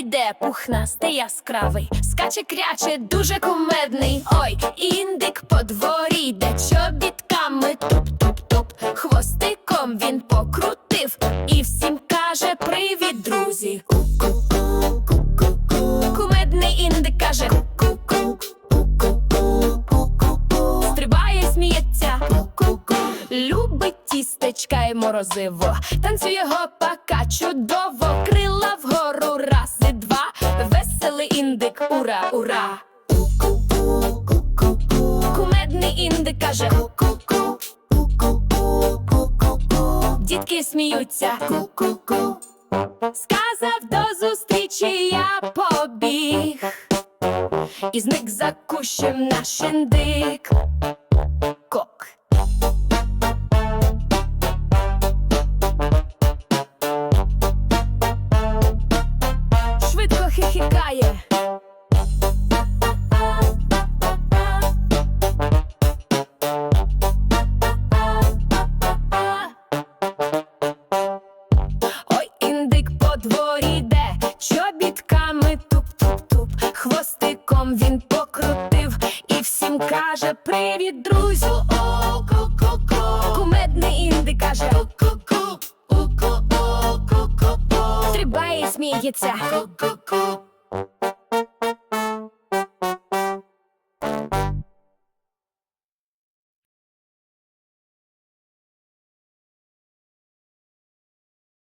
йде, пухнастий яскравий, скаче кряче, дуже кумедний. Ой, індик по дворі йде чобітками туп-туп-туп. Хвостиком він покрутив і всім каже привіт, друзі. Кумедний індик каже ку-ку-ку. Стрибає, сміється, ку-ку-ку. Любить тістечка й морозиво, танцює гопака чудово, крила ура, ура. Кумедний індик каже ку-ку-ку. Дітки сміються, ку-ку-ку. Сказав до зустрічі я побіг, і зник за кущем наш індик. Кок. Швидко хихикає. Він покрутив і всім каже Привіт, друзю, о ку-ку-ку Кумедний інди каже ку-ку-ку, у-ку-у, ку-ку-ку Стрибає, і сміється, ку-ку-ку